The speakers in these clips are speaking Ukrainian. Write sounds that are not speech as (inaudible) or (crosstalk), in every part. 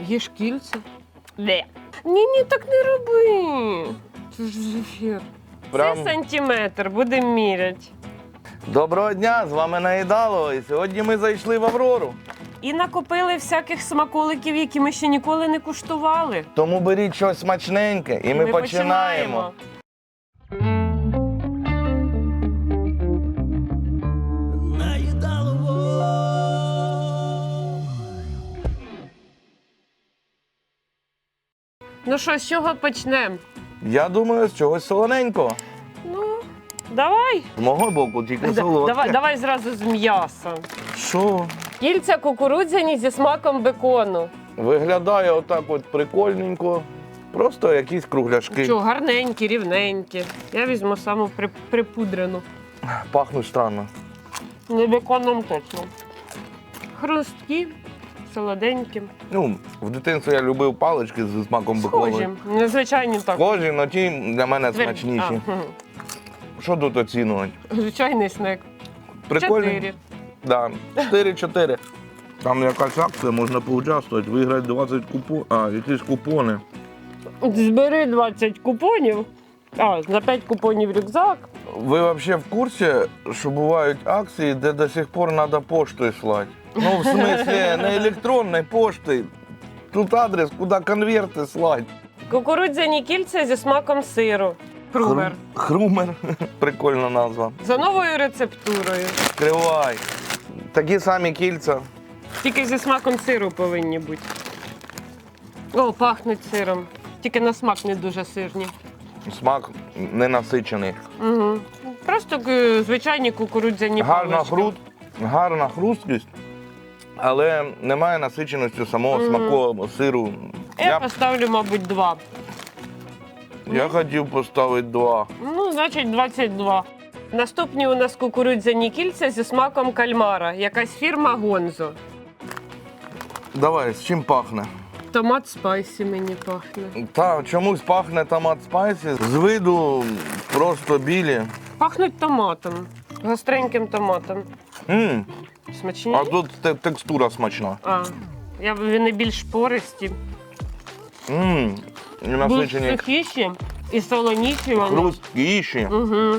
Їж шкільце. Де? Ні, ні, так не роби. Це ж зефір. Прям... Це сантиметр, будемо міряти. Доброго дня, з вами Наїдало. І сьогодні ми зайшли в Аврору. І накопили всяких смаколиків, які ми ще ніколи не куштували. Тому беріть щось смачненьке, і ми, починаємо. Ну що, з чого почнемо? Я думаю, з чогось солоненького. Ну, давай. З мого боку, тільки солодке. давай, давай зразу з м'яса. Що? Кільця кукурудзяні зі смаком бекону. Виглядає отак от прикольненько. Просто якісь кругляшки. Що, гарненькі, рівненькі. Я візьму саму при- припудрену. Пахнуть странно. Не беконом точно. Хрусткі, солоденькі. Ну, в дитинстві я любив палички зі смаком бекону. Схожі. Незвичайні так. Схожі, але ті для мене Тверді. смачніші. А, мгм. Що тут оцінювати? Звичайний снек. Прикольно. Чотири. Да. 4-4. Там якась акція, можна поучаствувати, виграти 20 купонів, а, якісь купони. Збери 20 купонів. А, на 5 купонів рюкзак. Ви взагалі в курсі, що бувають акції, де до сих пор треба поштою слати? Ну, в смислі, не електронною поштою. Тут адрес, куди конверти слати. Кукурудзяні кільця зі смаком сиру. Крумер. Хру- Хрумер. (laughs) Прикольна назва. За новою рецептурою. Кривай. Такі самі кільця. Тільки зі смаком сиру повинні бути. О, пахнуть сиром. Тільки на смак не дуже сирні. Смак ненасичений. Угу. Просто е, звичайні кукурудзяні Гарна палички. хрут, гарна хрусткість, але немає насиченості самого смаку сиру. Я, Я, поставлю, мабуть, два. я хотів поставити два. Ну, значить, 22. Наступні у нас кукурудзяні кільця зі смаком кальмара. Якась фірма Гонзо. Давай, з чим пахне? Томат спайсі мені пахне. Та чомусь пахне томат спайсі. З виду просто білі. Пахнуть томатом. Гостреньким томатом. М Смачні? А тут те- текстура смачна. А, я вони більш пористі. м І Більш насичені сухіші і солоніші вони. хрусткіші. Угу.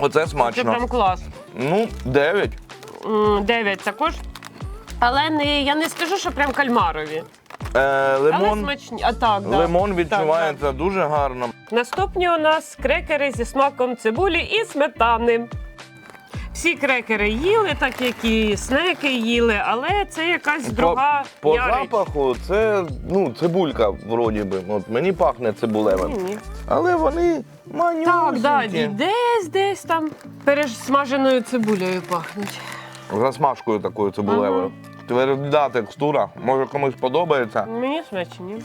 Оце Це смачно. прям клас. Ну, 9. М, Дев'ять також. Але не, я не скажу, що прям кальмарові. Е, Але лимон, смачні. А так, да. лимон Так, відчувається дуже гарно. Наступні у нас крекери зі смаком цибулі і сметани. Всі крекери їли, так як і снеки їли, але це якась друга По ярич. запаху це ну, цибулька, вроді би. От мені пахне цибулевим. Ні, ні. Але вони манюсінькі. Так, да, і десь десь там пересмаженою цибулею пахнуть. Засмажкою такою цибулевою. Тверда текстура. Може комусь подобається. Мені смачні.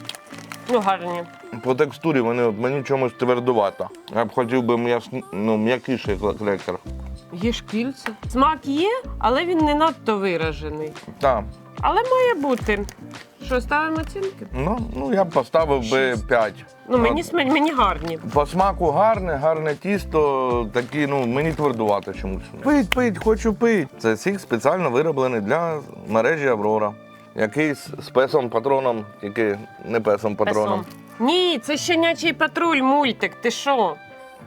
Ну, гарні. По текстурі вони от, мені чомусь твердувато. Я б хотів би м'ясні- ну, м'якіший крекер. Є шкільце. Смак є, але він не надто виражений. Так. Але має бути. Що, ставимо оцінки? Ну, ну я б поставив би 5. Ну, мені, сма- мені гарні. По смаку гарне, гарне тісто, такі, ну, мені твердувато чомусь. Пить, пить, хочу пить. Це сік спеціально вироблений для мережі Аврора. Якийсь з песом патроном, тільки не песом патроном. Песом. Ні, це щенячий патруль, мультик. Ти що?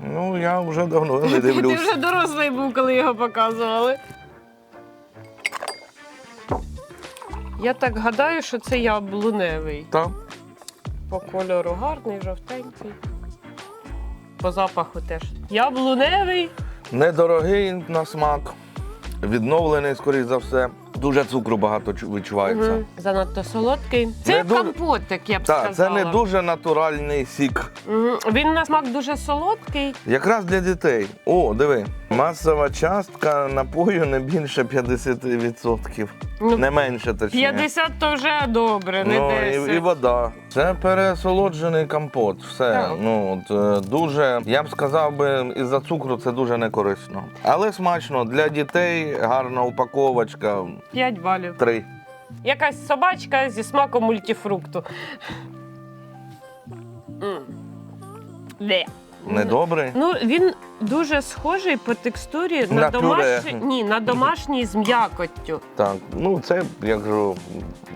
Ну, я вже давно не Ти дивлюсь. вже дорослий був, коли його показували. Я так гадаю, що це яблуневий. Та. По кольору гарний, жовтенький. По запаху теж. Яблуневий. Недорогий на смак, відновлений, скоріш за все. Дуже цукру багато чу- відчувається. Мгм. Занадто солодкий. Це Не дуже- компотик, я б Так, це не дуже натуральний сік. Мгм. Він на смак дуже солодкий. Якраз для дітей. О, диви. Масова частка напою не більше 50%. Ну, Не менше точніше. 50 то вже добре, не ну, 10. і, і вода. Це пересолоджений компот. Все. Так. Ну, от, е, дуже, я б сказав би, із-за цукру це дуже некорисно. Але смачно для дітей, гарна упаковочка. 5 балів. Три. Якась собачка зі смаком мультифрукту. М. Недобрий. Ну, він дуже схожий по текстурі на, На домашній, ні, на домашній з м'якоттю. Так, ну це як же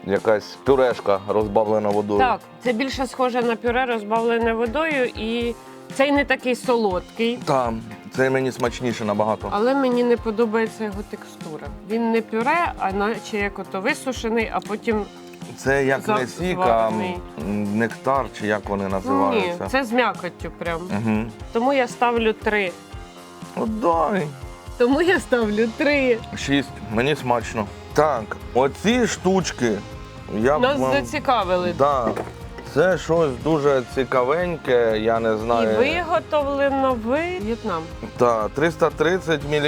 якась пюрешка розбавлена водою. Так, це більше схоже на пюре, розбавлене водою, і цей не такий солодкий. Так, це мені смачніше набагато. Але мені не подобається його текстура. Він не пюре, а наче як ото висушений, а потім Це як не сік, а нектар, чи як вони ні, називаються. це з м'якоттю прям. Угу. Тому я ставлю три. От дай. Тому я ставлю три. Шість. Мені смачно. Так, оці штучки. Я б Нас вам- зацікавили. Да. Це щось дуже цікавеньке, я не І знаю. виготовлено в В'єтнам. Так, 330 мл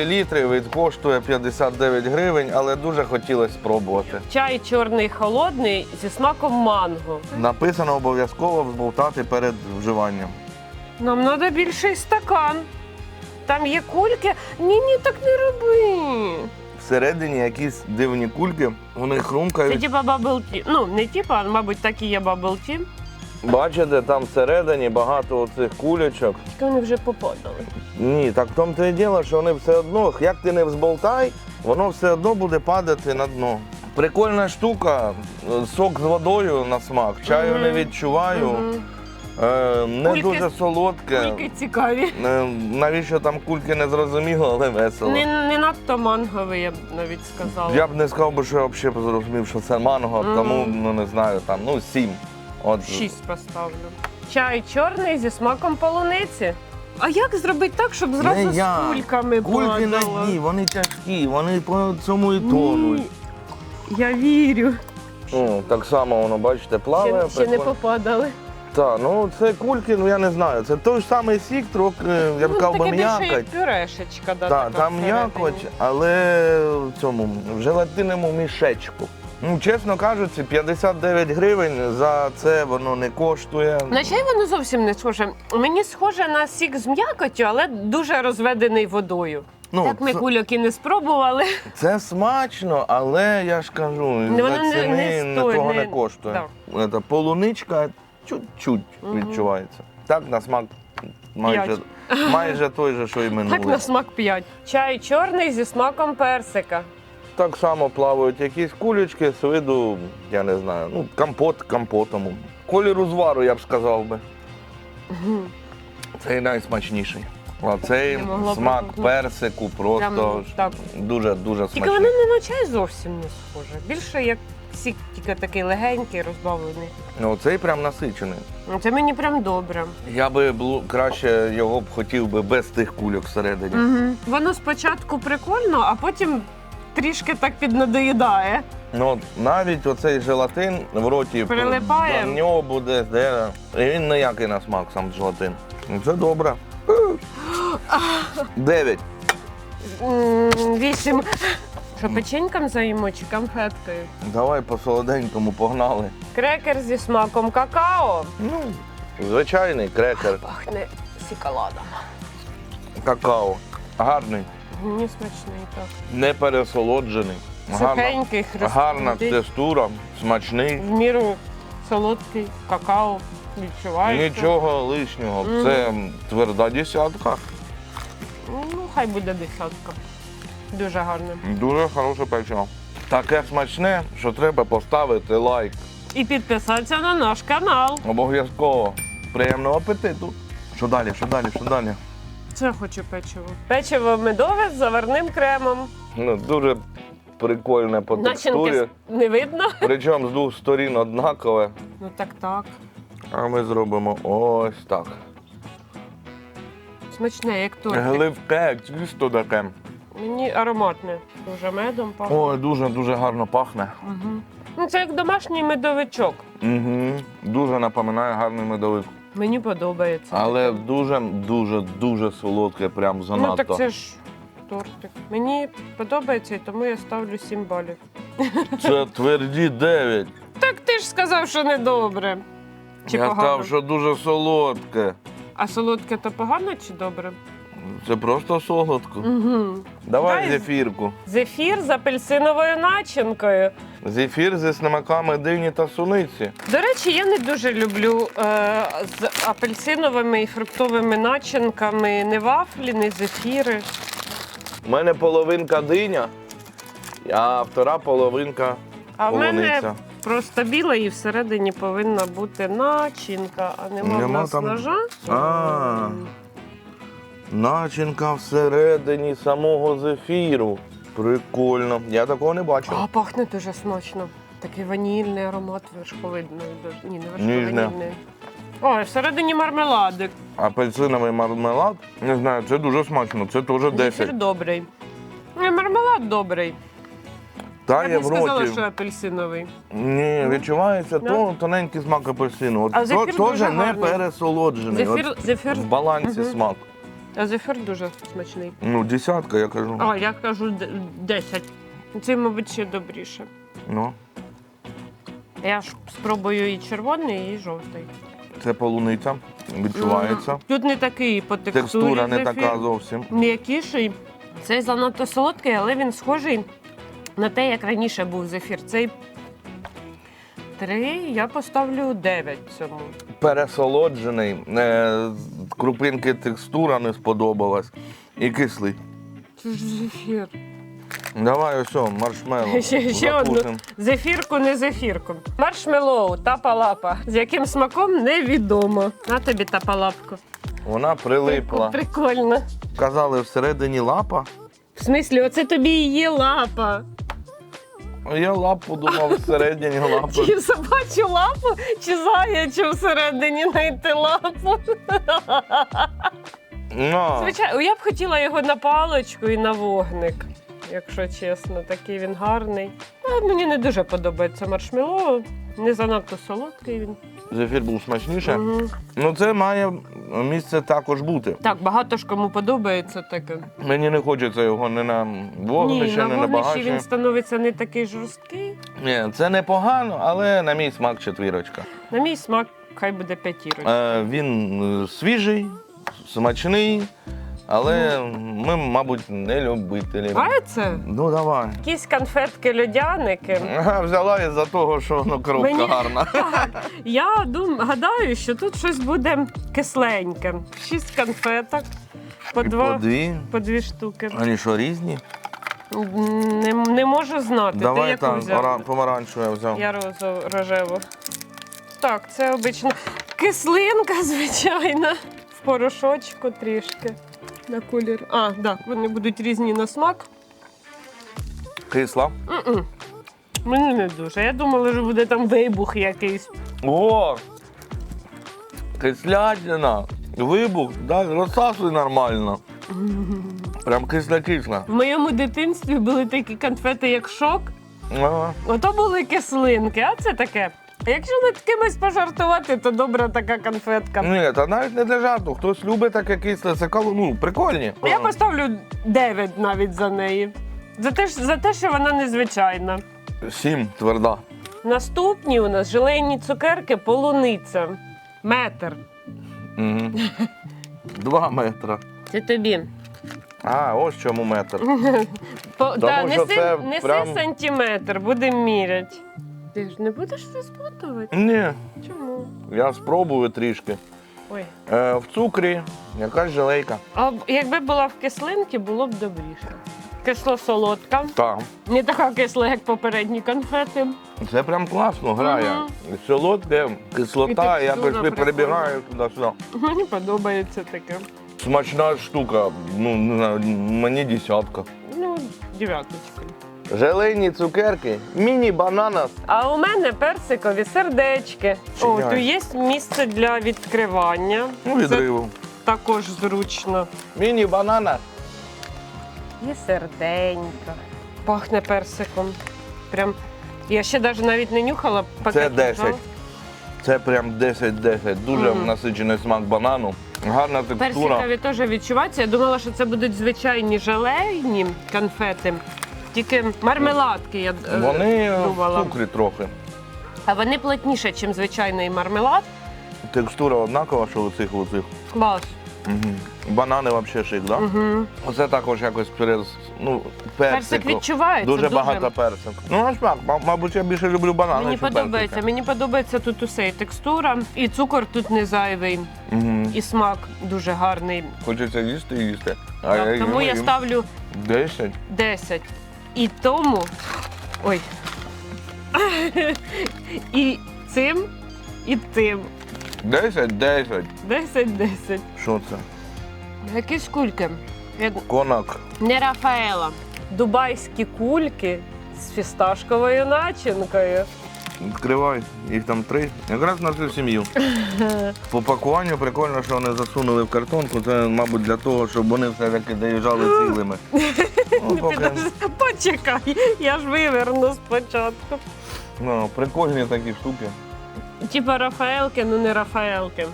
і коштує 59 гривень, але дуже хотілося спробувати. Чай чорний холодний зі смаком манго. Написано обов'язково взболтати перед вживанням. Нам треба більший стакан. Там є кульки. Ні, ні, так не роби. Всередині якісь дивні кульки, вони Це хрумкають. типа бабл-ті. Ну, не типа, а мабуть, так і є бабл-ті. Бачите, там всередині багато оцих кулечок. Тільки вони вже попадали. Ні, так в тому то і діло, що вони все одно, як ти не взболтай, воно все одно буде падати на дно. Прикольна штука, сок з водою на смак, чаю не відчуваю, Мгм. Е, не Кульки- дуже солодке. Кульки цікаві. Е, навіщо там кульки не зрозуміло, але весело. Не, не надто манговий, я б навіть сказала. Я б не сказав, би, що я взагалі зрозумів, що це манго, Мгм. тому ну не знаю, там ну сім. От Шість поставлю. Чай чорний зі смаком полуниці. А як зробити так, щоб зразу Не з я. кульками кульки на падало? дні, вони тяжкі, вони по цьому і тонуть. Ні, Я вірю. Ну, так само воно, бачите, плаває. Ще, ще не прикольно. попадали. Так, ну це кульки, ну я не знаю. Це той ж самий сік, трохи, я б сказав, би м'якоть. як пюрешечка. Да, Так, така там всередині. м'якоть, але в цьому в желатинному мішечку. Ну, чесно кажучи, 59 гривень за це воно не коштує. На чай воно зовсім не схоже. Мені схоже на сік з м'якоттю, але дуже розведений водою. Ну, так ми це, кульок і не спробували. це смачно, але я ж кажу, за воно не- ціни не не, стоїть, не- не коштує. Це полуничка чуть-чуть відчувається. Так на смак майже, (laughs) майже той же, що і минулий. Так на смак 5. Чай чорний зі смаком персика. Так само плавають якісь кулечки з виду, я не знаю, ну, компот компотому. Кольору звару, я б сказав би. Цей найсмачніший. А цей смак персику просто Прям, так. дуже дуже Тільки смачний. воно не на чай зовсім не схоже. Більше як сік, тільки такий легенький, розбавлений. Ну, цей прям насичений. Ну, Це мені прям добре. Я би було краще його б хотів би без тих кульок всередині. Угу. Воно спочатку прикольно, а потім трішки так піднадоїдає. Ну, от навіть оцей желатин в роті Прилипає. до нього буде де. І він ніякий на смак, сам желатин. Ну, Це добре. (gasps) Дев'ять. М, Вісім. Що печеньком заїмо чи конфеткою? Давай по солоденькому погнали. Крекер зі смаком какао. Ну, звичайний крекер, Пахне шоколадом. какао. Гарний, Мені смачний так. не пересолоджений. Гарна, Сухенький, гарна текстура, смачний. В міру солодкий какао. Відчувається. Нічого лишнього. Це тверда десятка. Ну, хай буде десятка. Дуже гарне. Дуже хороше печиво. Таке смачне, що треба поставити лайк. І підписатися на наш канал. Обов'язково. Приємного апетиту. Що далі, що далі, що далі? Це хочу печиво. Печиво медове з заварним кремом. Ну, дуже прикольне по Начинки текстурі. не видно. Причому з двох сторін однакове. Ну так так. А ми зробимо ось так. Смачне, як тортик. Гливке, тісто таке. Мені ароматне. Дуже медом пахне. Ой, дуже-дуже гарно пахне. Угу. Ну, це як домашній медовичок. Угу. Дуже напоминає гарний медовик. Мені подобається. Але дуже, дуже, дуже солодке, прям занадто. Ну так це ж тортик. Мені подобається, і тому я ставлю 7 балів. Це тверді 9. Так ти ж сказав, що недобре. Чи Я погано? сказав, що дуже солодке. А солодке то погано чи добре? Це просто солодко. Угу. Давай Дай- зефірку. Зефір з апельсиновою начинкою. Зефір зі смаками дині та суниці. До речі, я не дуже люблю е, з апельсиновими і фруктовими начинками не вафлі, не зефіри. У мене половинка диня, а втора половинка А в мене просто біла і всередині повинна бути начинка, а нема, в нас там- ножа. А. Начинка всередині самого зефіру. Прикольно. Я такого не бачив. А, пахне дуже смачно. Такий ванільний аромат вершковидний. Ні, не Ніжне. вершковидний. Ой, всередині мармеладик. Апельсиновий мармелад. Не знаю, це дуже смачно. Це теж Зефір 10. добрий. Ні, мармелад добрий. Та Я б не сказала, роті. що апельсиновий. Ні, відчувається то, тоненький смак апельсину. От А то- зефір теж дуже не гарний. пересолоджений. Зефір, От зефір, в балансі смак. А зефір дуже смачний. Ну, десятка, я кажу. А, я кажу д- 10. Це, мабуть, ще добріше. Ну, Я ж спробую і червоний, і жовтий. це полуниця. Відчувається. Тут не такий по текстурі Текстура не зефір. така зовсім. М'якіший. Цей занадто солодкий, але він схожий на те, як раніше був зефір. Цей три, я поставлю 9 цьому. Пересолоджений, е, крупинки текстура не сподобалась. І кислий. Це ж зефір. Давай ось, маршмеллоу. Ще, ще одну зефірку, не зефірку. Маршмеллоу, тапа-лапа. З яким смаком невідомо. На тобі тапа-лапку. Вона прилипла. Прикольно. Казали, всередині лапа. В смислі, оце тобі і є лапа. Я лапу думав, всередині лапи. Чи собачу лапу, чи заячу всередині знайти лапу. No. Звичайно, я б хотіла його на паличку і на вогник, якщо чесно, такий він гарний. А мені не дуже подобається маршмеллоу, не занадто солодкий він. зефір був смачніше. Мгм. Ну, це має місце також бути. Так, багато ж кому подобається таке. Мені не хочеться його не на на не на вогнищі він становиться не такий жорсткий. Ні, це непогано, але на мій смак четвірочка. На мій смак хай буде п'ятірочка. Е, він е, свіжий, смачний, але ми, мабуть, не любителі. А це? Ну давай. Якісь конфетки льодяники. Ага, взяла із-за того, що ну, коробка Мені- гарна. (laughs) Так, я дум, гадаю, що тут щось буде кисленьке. Шість конфеток по І два, По дві. по дві штуки. Вони що, різні? Не, не можу знати. Ти Давай яку там взяв? ора- помаранчеву я взяв. Я розу, рожеву. Так, це обично кислинка, (laughs) звичайно. В порошочку трішки. На колір. А, так, да, вони будуть різні на смак. Кисла. М-м. Мені не дуже. Я думала, що буде там вибух якийсь. О! Кислятина. Вибух, да, розсасуй нормально. Прям кисла-кисла. В моєму дитинстві були такі конфети, як шок. Ага. Ото були кислинки, а це таке. Якщо над кимось пожартувати, то добра така конфетка. Ні, та навіть не для жарту. Хтось любить таке кисле, це кал- ну, прикольні. Я поставлю 9 навіть за неї. За те, ж- за те, що вона незвичайна. Сім тверда. Наступні у нас желейні цукерки полуниця. Метр. Угу. Два метри. Це тобі. А, ось чому метр. По, та, що неси, це неси прям- сантиметр, будемо міряти. Ти ж не будеш розпутувати? Ні, Чому? я спробую трішки. Ой. Е, в цукрі якась желейка. А б- якби була в кислинці, було б добріше. Кисло-солодка. Так. Не така кисла, як попередні конфети. Це прям класно грає. Солодке, І кислота, я текстура пішли перебігаю туди-сюди. Мені подобається таке. Смачна штука, ну не знаю, мені десятка. Ну, дев'яточка. Желейні цукерки, міні-бананас. А у мене персикові сердечки. О, тут є місце для відкривання. Ну, Це також зручно. Міні-бананас. І серденько. Пахне персиком. Прям. Я ще навіть навіть не нюхала пакет. Це 10. лежав. Це прям 10-10. Дуже Мгм. насичений смак банану. Гарна текстура. Персикові теж відчувається. Я думала, що це будуть звичайні желейні конфети. Тільки мармеладки я е, Вони думала. в цукрі трохи. А вони плотніше, ніж звичайний мармелад. Текстура однакова, що у цих у цих. Клас. Угу. Банани взагалі шик, так? Да? Угу. Оце також якось через ну, персик. Персик відчувається. Дуже багато персик. Ну, аж так, ма- мабуть, я більше люблю банани. Мені ніж подобається. Мені подобається тут усе і текстура, і цукор тут не зайвий, Угу. і смак дуже гарний. Хочеться їсти і їсти. А Так, тому їм- я їм ставлю 10. 10. І тому. Ой. (laughs) і цим, і тим. 10, 10. 10-10. Що це? Якісь кульки. Як Конак. Не Рафаела. Дубайські кульки з фісташковою начинкою. Відкривай, їх там три. Якраз на всю сім'ю. (laughs) По пакуванню прикольно, що вони засунули в картонку. Це, мабуть, для того, щоб вони все-таки доїжджали цілими. (laughs) Ну, поки, (laughs) Почекай, я ж виверну спочатку. ну, прикольні такі штуки. Типа Рафаелки, ну не Рафаелки.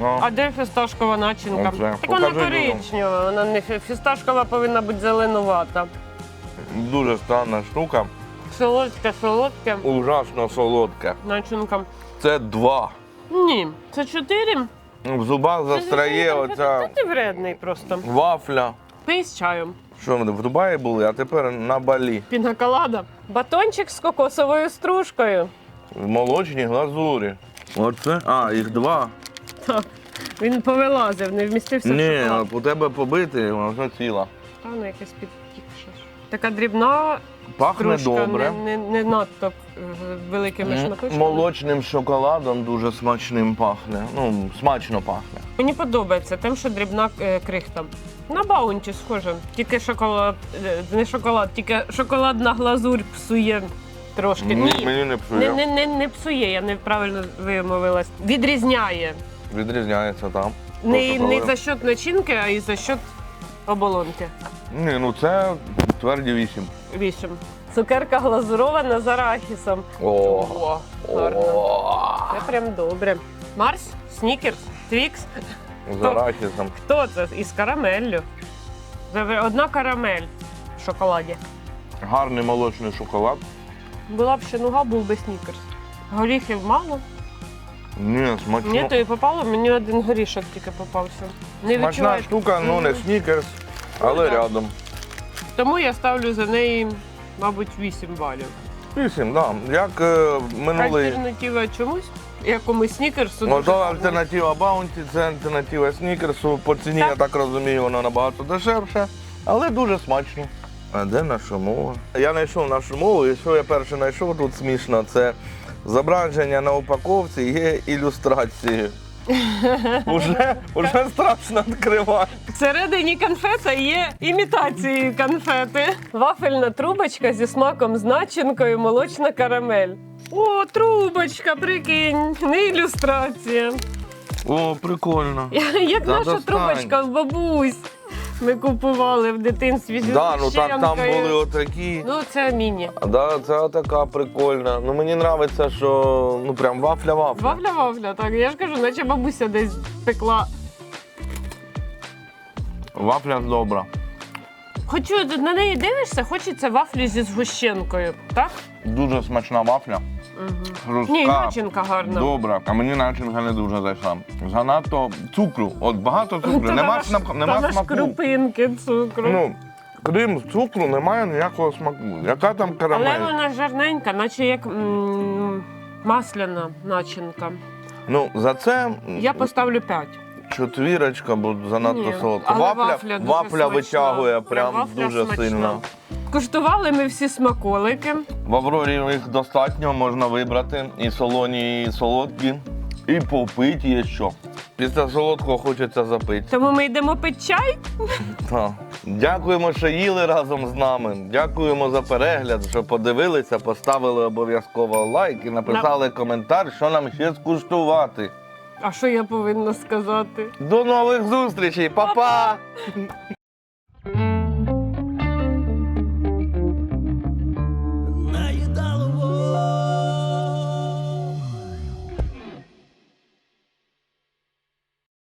Ну, А де фісташкова начинка? Оце. Так вона Покажи коричнева, вона не фі- фісташкова повинна бути зеленувата. Дуже странна штука. Солодке, солодке. Ужасно солодке. Начинка. Це два. Ні, це чотири. В зубах застряє Та оця ти вредний просто. вафля. Пий з чаєм. Що ми в Дубаї були, а тепер на Балі. Пінаколада. Батончик з кокосовою стружкою. В молочній глазурі. Оце? А, їх два. Так. Він повилазив, не вмістився в Ні, шоколад. у тебе побити, вона вже ціла. Та ну якесь підтікше. Така дрібна Пахне стружка, добре. не, не, не надто е, великими шматочками. Молочним шоколадом дуже смачним пахне. Ну, смачно пахне. Мені подобається тим, що дрібна е, крихта. На баунті схоже. Тільки шоколад, е, не шоколад, тільки шоколадна глазурь псує трошки. Ні, Ні, Мені не не, псує. не, не, не псує, я неправильно вимовилась. Відрізняє. Відрізняється там. Не, не за счет начинки, а і за счет оболонки. Ні, ну це тверді вісім. Вісім. Цукерка глазурована з арахісом. О, Ого, гарно. Це прям добре. Марс, снікерс, твікс. з арахісом. Хто це? Із карамеллю. Це Одна карамель в шоколаді. Гарний молочний шоколад. Була б ще нуга, був би снікерс. Горіхів мало. Ні, смачно. Ні, то і попало, мені один горішок тільки попався. Не Смачна відчуваю. штука, ну не снікерс, але Ну, рядом. Тому я ставлю за неї, мабуть, 8 балів. Вісім. Да. Як е, минулий. Альтернатива чомусь, якомусь снікерсу. Гарна. альтернатива Баунті, це альтернатива снікерсу. По ціні, Так. я так розумію, воно набагато дешевше, але дуже смачно. А де наша мова? Я знайшов нашу мову, і що я перше знайшов тут смішно, це зображення на упаковці є ілюстрацією. Уже, уже страшно відкривати. Всередині конфета є імітації конфети. Вафельна трубочка зі смаком з начинкою молочна карамель. О, трубочка, прикинь, не ілюстрація. О, прикольно. (laughs) Як Та наша достань. трубочка бабусь. Ми купували в дитинстві Да, ну так там були отакі. Ну, це міні. Да, це така прикольна. Ну мені подобається, що ну прям вафля-вафля. Вафля-вафля, так. Я ж кажу, наче бабуся десь пекла. Вафля добра. Хочу на неї дивишся, хочеться вафлі зі згущенкою, так? Дуже смачна вафля. Угу. Ні, начинка гарна. Добре, а мені начинка не дуже зайшла. Занадто цукру. От багато (laughs) цукру. Та Нема, вона ж- смак- та нема смаку. крупинки цукру. Ну, крім цукру, немає ніякого смаку. Яка там Але карамель? вона жарненька, наче як м, масляна начинка. Ну, за це Я поставлю 5. четвірочка, бо занадто Ні, солодка. але Вафля, вафля дуже вафля смачна. витягує прям Вафля дуже смачна. сильно. Куштували ми всі смаколики. В Аврорі їх достатньо, можна вибрати і солоні, і солодкі, і попити є що. Після солодкого хочеться запити. Тому ми йдемо пити чай. Так. Дякуємо, що їли разом з нами. Дякуємо за перегляд, що подивилися, поставили обов'язково лайк і написали коментар, що нам ще скуштувати. А що я повинна сказати? До нових зустрічей, Па-па!